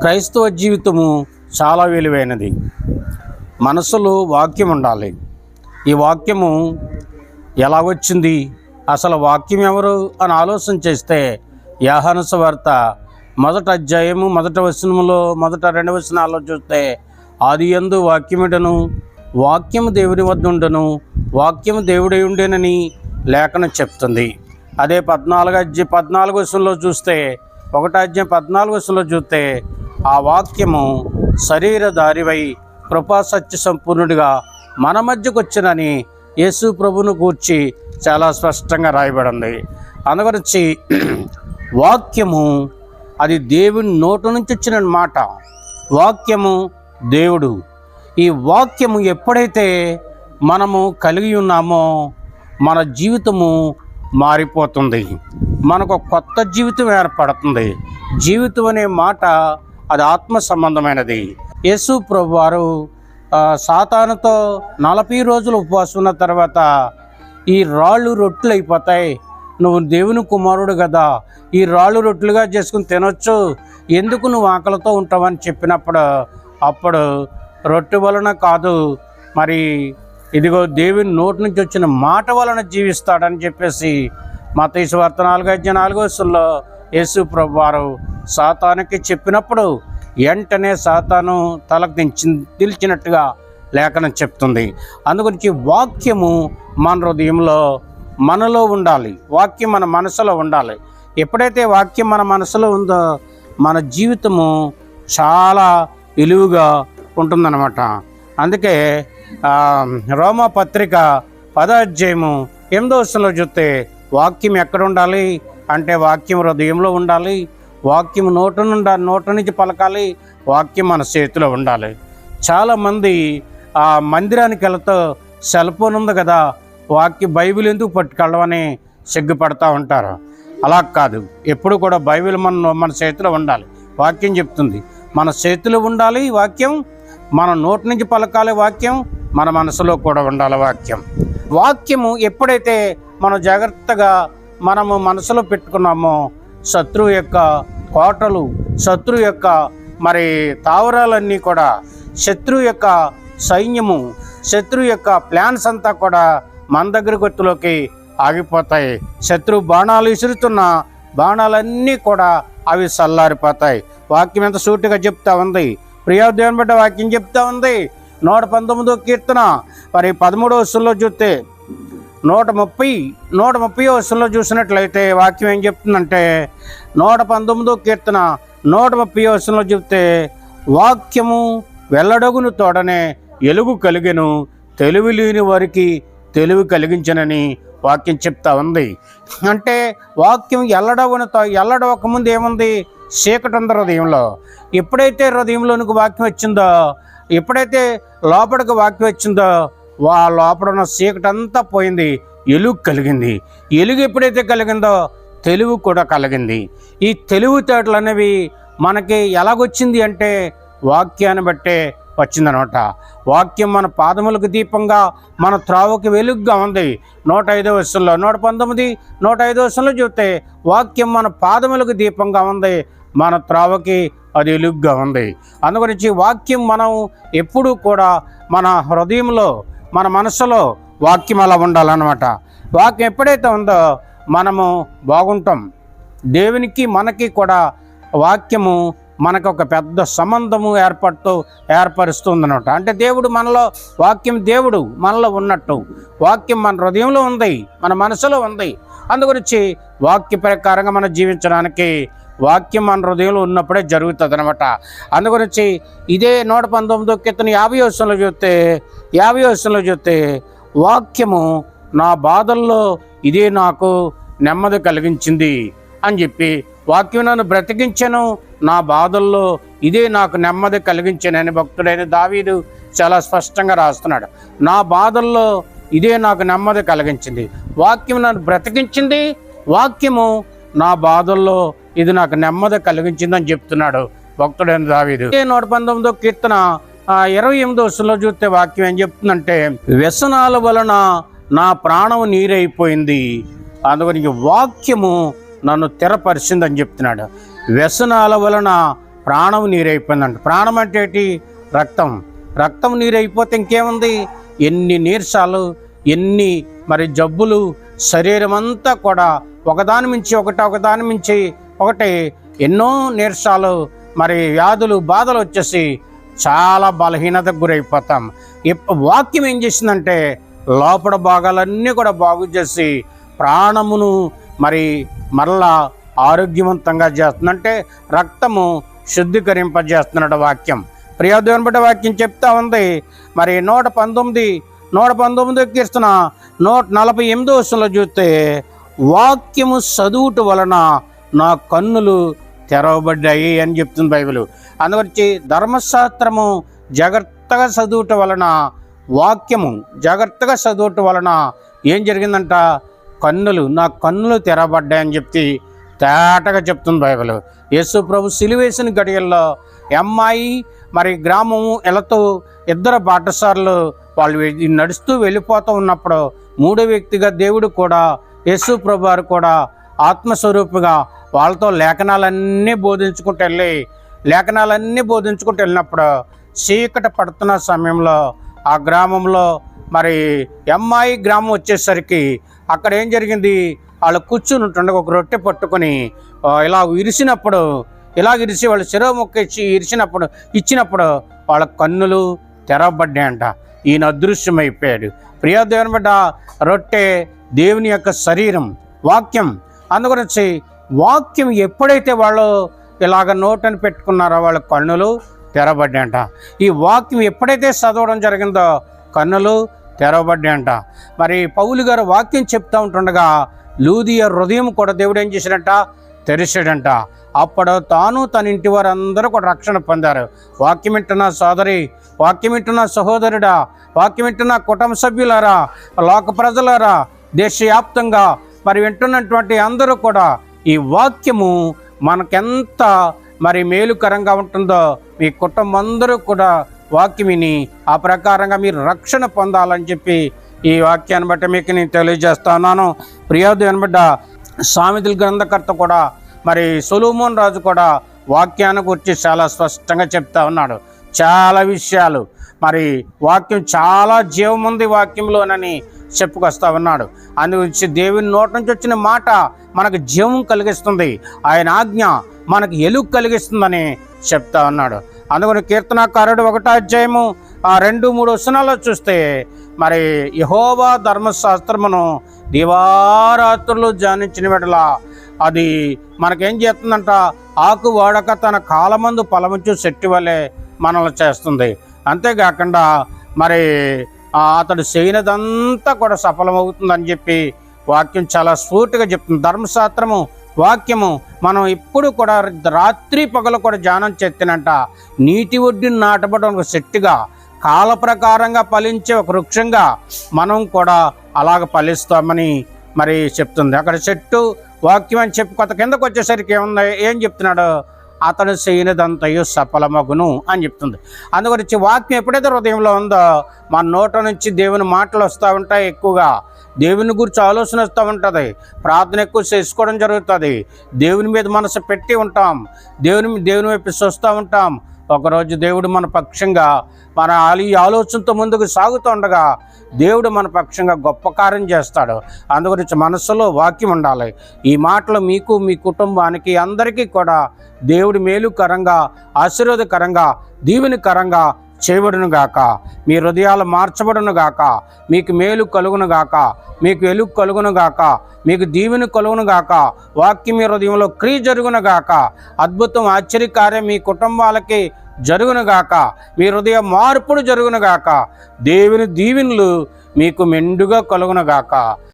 క్రైస్తవ జీవితము చాలా విలువైనది. మనసులో వాక్యం ఉండాలి. ఈ వాక్యము ఎలా వచ్చింది? అసలు వాక్యం ఎవరు అని ఆలోచన చేస్తే యాహనస వార్త మొదట అధ్యాయము మొదట వచనములో మొదట రెండు వచనాల్లో చూస్తే ఆది ఎందు వాక్యముడను వాక్యము దేవుడి వద్ద ఉండను వాక్యము దేవుడై ఉండేనని లేఖనం చెప్తుంది. అదే పద్నాలుగు అధ్యాయ పద్నాలుగు వచనంలో చూస్తే ఒకటో అధ్యాయం పద్నాలుగు వచనంలో చూస్తే ఆ వాక్యము శరీరధారివై కృపా సత్య సంపూర్ణుడిగా మన మధ్యకు వచ్చినని యేసు ప్రభును కూర్చి చాలా స్పష్టంగా రాయబడింది. అందుగురించి వాక్యము అది దేవుని నోటు నుంచి వచ్చిన మాట. వాక్యము దేవుడు. ఈ వాక్యము ఎప్పుడైతే మనము కలిగి ఉన్నామో మన జీవితము మారిపోతుంది. మనకు ఒక కొత్త జీవితం ఏర్పడుతుంది. జీవితం అనే మాట అది ఆత్మ సంబంధమైనది యేసు ప్రభు వారు సాతానుతో నలభై రోజులు ఉపవాసం ఉన్న తర్వాత ఈ రాళ్ళు రొట్టెలు అయిపోతాయి. నువ్వు దేవుని కుమారుడు కదా ఈ రాళ్ళు రొట్టెలుగా చేసుకుని తినొచ్చు. ఎందుకు నువ్వు ఆకలితో ఉంటావని చెప్పినప్పుడు అప్పుడు రొట్టె వలన కాదు మరి ఇదిగో దేవుని నోటి నుంచి వచ్చిన మాట వలన జీవిస్తాడని చెప్పేసి మత ఈశ్వర్త నాలుగు అధ్యాయ నాలుగో వస్తుల్లో యేసు ప్రభు వారు సాతానికి చెప్పినప్పుడు వెంటనే సాతాను తలకు దించి దిల్చినట్టుగా లేఖనం చెప్తుంది. అందుగురించి వాక్యము మన హృదయంలో మనలో ఉండాలి. వాక్యం మన మనసులో ఉండాలి. ఎప్పుడైతే వాక్యం మన మనసులో ఉందో మన జీవితము చాలా విలువగా ఉంటుందన్నమాట. అందుకే రోమా పత్రిక పదాధ్యాయము ఎనిమిదో వచనంలో చూస్తే వాక్యం ఎక్కడ ఉండాలి? అంటే వాక్యం హృదయంలో ఉండాలి వాక్యం నోటు నుండి నోటు నుంచి పలకాలి వాక్యం మన చేతిలో ఉండాలి. చాలామంది ఆ మందిరానికి వెళ్తూ సెల్ ఫోన్ ఉంది కదా వాక్య బైబిల్ ఎందుకు పట్టుకెళ్ళమని సిగ్గుపడతా ఉంటారు. అలా కాదు ఎప్పుడు కూడా బైబిల్ మన మన చేతిలో ఉండాలి. వాక్యం చెప్తుంది మన చేతిలో ఉండాలి వాక్యం మన నోటి నుంచి పలకాలి వాక్యం మన మనసులో కూడా ఉండాలి వాక్యం. వాక్యము ఎప్పుడైతే మనం జాగ్రత్తగా మనము మనసులో పెట్టుకున్నామో శత్రువు యొక్క కోటలు శత్రువు యొక్క మరి తావరాలన్నీ కూడా శత్రువు యొక్క సైన్యము శత్రువు యొక్క ప్లాన్స్ అంతా కూడా మన దగ్గర గుర్తులోకి ఆగిపోతాయి. శత్రువు బాణాలు విసురుతున్న బాణాలన్నీ కూడా అవి చల్లారిపోతాయి. వాక్యం ఎంత సూటిగా చెప్తా ఉంది. ప్రియోదేవన్ బిడ్డ వాక్యం చెప్తా ఉంది. నూట పంతొమ్మిదో కీర్తన. మరి పదమూడవ వస్తుల్లో చూస్తే నూట ముప్పై నూట ముప్పై వర్షంలో చూసినట్లయితే వాక్యం ఏం చెప్తుందంటే నూట పంతొమ్మిదో కీర్తన నూట ముప్పై వర్షంలో చెప్తే వాక్యము వెల్లడగును తోడనే ఎలుగు కలిగెను తెలివి లేని వారికి తెలివి కలిగించనని వాక్యం చెప్తా ఉంది. అంటే వాక్యం ఎల్లడగున ఎల్లడవక ముందు ఏముంది? చీకటి ఉంది హృదయంలో. ఎప్పుడైతే హృదయంలోనికి వాక్యం వచ్చిందో ఎప్పుడైతే లోపలికి వాక్యం వచ్చిందో వాళ్ళ లోపల ఉన్న చీకటి అంతా పోయింది. ఎలుగు కలిగింది. ఎలుగు ఎప్పుడైతే కలిగిందో తెలుగు కూడా కలిగింది. ఈ తెలివితేటలు అనేవి మనకి ఎలాగొచ్చింది అంటే వాక్యాన్ని బట్టే వచ్చిందనమాట. వాక్యం మన పాదములకు దీపంగా మన త్రావుకి వెలుగుగా ఉంది. నూట ఐదో వర్షంలో నూట పంతొమ్మిది నూట ఐదో వర్షంలో చూస్తే వాక్యం మన పాదములకు దీపంగా ఉంది. మన త్రావకి అది వెలుగుగా ఉంది. అందుగురించి వాక్యం మనం ఎప్పుడూ కూడా మన హృదయంలో మన మనసులో వాక్యం అలా ఉండాలన్నమాట. వాక్యం ఎప్పుడైతే ఉందో మనము బాగుంటాం. దేవునికి మనకి కూడా వాక్యము మనకు ఒక పెద్ద సంబంధము ఏర్పడుతూ ఏర్పరుస్తుందన్నమాట. అంటే దేవుడు మనలో వాక్యం దేవుడు మనలో ఉన్నట్టు. వాక్యం మన హృదయంలో ఉంది మన మనసులో ఉంది. అందుగురించి వాక్య ప్రకారంగా మనం జీవించడానికి వాక్యం మన హృదయంలో ఉన్నప్పుడే జరుగుతుంది అనమాట అందుగురించి ఇదే నూట పంతొమ్మిదో కీర్తన యాభై వర్షంలో చూస్తే యాభై వర్షంలో చూస్తే వాక్యము నా బాధల్లో ఇదే నాకు నెమ్మది కలిగించింది అని చెప్పి వాక్యం నన్ను బ్రతికించను నా బాధల్లో ఇదే నాకు నెమ్మది కలిగించనని భక్తుడైన దావీదు చాలా స్పష్టంగా రాస్తున్నాడు. నా బాధల్లో ఇదే నాకు నెమ్మది కలిగించింది. వాక్యం నన్ను బ్రతికించింది వాక్యము నా బాధల్లో ఇది నాకు నెమ్మది కలిగించిందని చెప్తున్నాడు భక్తుడైన దావీదు. నూట పంతొమ్మిదో కీర్తన ఇరవై ఎనిమిదో వస్తులో చూస్తే వాక్యం ఏం చెప్తుందంటే వ్యసనాల వలన నా ప్రాణం నీరైపోయింది అందుకని వాక్యము నన్ను తెరపరిచిందని చెప్తున్నాడు. వ్యసనాల వలన ప్రాణం నీరైపోయిందంట. ప్రాణం అంటే ఏంటి? రక్తం. రక్తం నీరైపోతే ఇంకేముంది? ఎన్ని నీరసాలు ఎన్ని మరి జబ్బులు శరీరం అంతా కూడా ఒకదాని మించి ఒకటి ఒకదాని మించి ఒకటి ఎన్నో నీరసాలు మరి వ్యాధులు బాధలు వచ్చేసి చాలా బలహీనతకు గురైపోతాం. వాక్యం ఏం చేసిందంటే లోపల భాగాలన్నీ కూడా బాగు చేసి ప్రాణమును మరి మరలా ఆరోగ్యవంతంగా చేస్తుంది. అంటే రక్తము శుద్ధీకరింపజేస్తున్నాడు వాక్యం. ప్రియాదేవన్ బట్టి వాక్యం చెప్తా ఉంది. మరి నూట పంతొమ్మిది నూట పంతొమ్మిది కీర్తన నూట నలభై ఎనిమిదో వస్తులో చూస్తే వాక్యము చదువుట వలన నా కన్నులు తెరవబడ్డాయి అని చెప్తుంది బైబిల్. అందువచ్చి ధర్మశాస్త్రము జాగ్రత్తగా చదువుట వలన వాక్యము జాగ్రత్తగా చదువుట వలన ఏం జరిగిందంట? కన్నులు నా కన్నులు తెరవబడ్డాయని చెప్తే తేటగా చెప్తుంది బైబిల్. యేసు ప్రభు సిలివేసిన గడియల్లో అమ్మాయి మరి గ్రామము ఎలతో ఇద్దరు పాఠశాలలు వాళ్ళు నడుస్తూ వెళ్ళిపోతూ ఉన్నప్పుడు మూడో వ్యక్తిగా దేవుడు కూడా యేసు ప్రభు కూడా ఆత్మస్వరూపుగా వాళ్ళతో లేఖనాలన్నీ బోధించుకుంటూ వెళ్ళి లేఖనాలన్నీ బోధించుకుంటూ వెళ్ళినప్పుడు చీకటి పడుతున్న సమయంలో ఆ గ్రామంలో మరి అమ్మాయి గ్రామం వచ్చేసరికి అక్కడ ఏం జరిగింది? వాళ్ళు కూర్చుని ఉంటుండగా ఒక రొట్టె పట్టుకొని ఇలా ఇరిసినప్పుడు ఇలా ఇరిసి వాళ్ళు చెరువు మొక్క ఇచ్చి ఇరిసినప్పుడు ఇచ్చినప్పుడు వాళ్ళ కన్నులు తెరవబడ్డాయంట. ఈయన అదృశ్యమైపోయాడు. ప్రియ దేవుని బిడ్డ రొట్టె దేవుని యొక్క శరీరం వాక్యం అందుగురించి వాక్యం ఎప్పుడైతే వాళ్ళు ఇలాగ నోటని పెట్టుకున్నారో వాళ్ళ కన్నులు తెరబడ్డాయంట. ఈ వాక్యం ఎప్పుడైతే చదవడం జరిగిందో కన్నులు తెరవబడ్డాయంట మరి పౌలు గారు వాక్యం చెప్తూ ఉంటుండగా లూదియ హృదయం కూడా దేవుడు ఏం చేశాడంట? తెరిచాడంట. అప్పుడు తాను తన ఇంటి వారందరూ కూడా రక్షణ పొందారు. వాక్యం వింటున్న సోదరి వాక్యం వింటున్న సహోదరుడా వాక్యం వింటున్న కుటుంబ సభ్యులారా లోక ప్రజలారా దేశవ్యాప్తంగా మరి వింటున్నటువంటి అందరూ కూడా ఈ వాక్యము మనకెంత మరి మేలుకరంగా ఉంటుందో మీ కుటుంబం అందరూ కూడా వాక్యం విని ఆ ప్రకారంగా మీరు రక్షణ పొందాలని చెప్పి ఈ వాక్యాన్ని బట్టి మీకు నేను తెలియజేస్తా ఉన్నాను. అనబడ్డ బట్ట సామెతల గ్రంథకర్త కూడా మరి సొలోమోన్ రాజు కూడా వాక్యాన్ని గురించి చాలా స్పష్టంగా చెప్తా ఉన్నాడు. చాలా విషయాలు. మరి వాక్యం చాలా జీవం ఉంది వాక్యంలోనని చెప్పుకొస్తా ఉన్నాడు అందుగురించి దేవుని నోటి నుంచి వచ్చిన మాట మనకు జీవం కలిగిస్తుంది. ఆయన ఆజ్ఞ మనకు ఎలుగు కలిగిస్తుందని చెప్తా ఉన్నాడు. అందుకని కీర్తనాకారుడు ఒకటో అధ్యాయము ఆ రెండు మూడు వచనాల్లో చూస్తే మరి యహోవా ధర్మశాస్త్రమును దివారాత్రులు ధ్యానించిన వెడల అది మనకేం చేస్తుందంట? ఆకు వాడక తన కాలమందు ఫలముచ్చు చెట్టు వలె మనల్ని చేస్తుంది. అంతేకాకుండా మరి అతడు చేయనిదంతా కూడా సఫలమవుతుందని చెప్పి వాక్యం చాలా స్ఫూర్తిగా చెప్తుంది. ధర్మశాస్త్రము వాక్యము మనం ఎప్పుడు కూడా రాత్రి పగలు కూడా ధ్యానం చేస్తున్నంట నీటి ఒడ్డుని నాటబడడం ఒక చెట్టుగా కాల ప్రకారంగా ఫలించే ఒక వృక్షంగా మనం కూడా అలాగ ఫలిస్తామని మరి చెప్తుంది. అక్కడ చెట్టు వాక్యం అని చెప్పి కొత్త కిందకు వచ్చేసరికి ఏముంది ఏం చెప్తున్నాడు? అతడు చేయనిదంతయు సఫలమగును అని చెప్తుంది. అందుగురించి వాక్యం ఎప్పుడైతే హృదయంలో ఉందో మన నోట నుంచి దేవుని మాటలు వస్తూ ఉంటాయి ఎక్కువగా. దేవుని గురించి ఆలోచన వస్తూ ఉంటుంది. ప్రార్థన ఎక్కువ చేసుకోవడం జరుగుతుంది. దేవుని మీద మనసు పెట్టి ఉంటాం. దేవుని దేవుని వైపు చూస్తూ ఉంటాం. ఒకరోజు దేవుడు మన పక్షంగా మన ఈ ఆలోచనతో ముందుకు సాగుతుండగా దేవుడు మన పక్షంగా గొప్ప కార్యం చేస్తాడు. అందుగురించి మనస్సులో వాక్యం ఉండాలి. ఈ మాటలు మీకు మీ కుటుంబానికి అందరికీ కూడా దేవుడి మేలుకరంగా ఆశీర్వాదకరంగా దీవెనికరంగా చేయబడును గాక మీ హృదయాలు మార్చబడును గాక మీకు మేలు కలుగును గాక మీకు ఎలుగు కలుగును గాక మీకు దీవెన కలుగును గాక వాక్యం మీ హృదయంలో క్రియ జరుగును గాక అద్భుతం ఆశ్చర్యకార్యం మీ కుటుంబాలకి జరుగునుగాక. మీ హృదయ మార్పుడు జరుగునుగాక. దేవుని దీవెనలు మీకు మెండుగా కలుగునుగాక.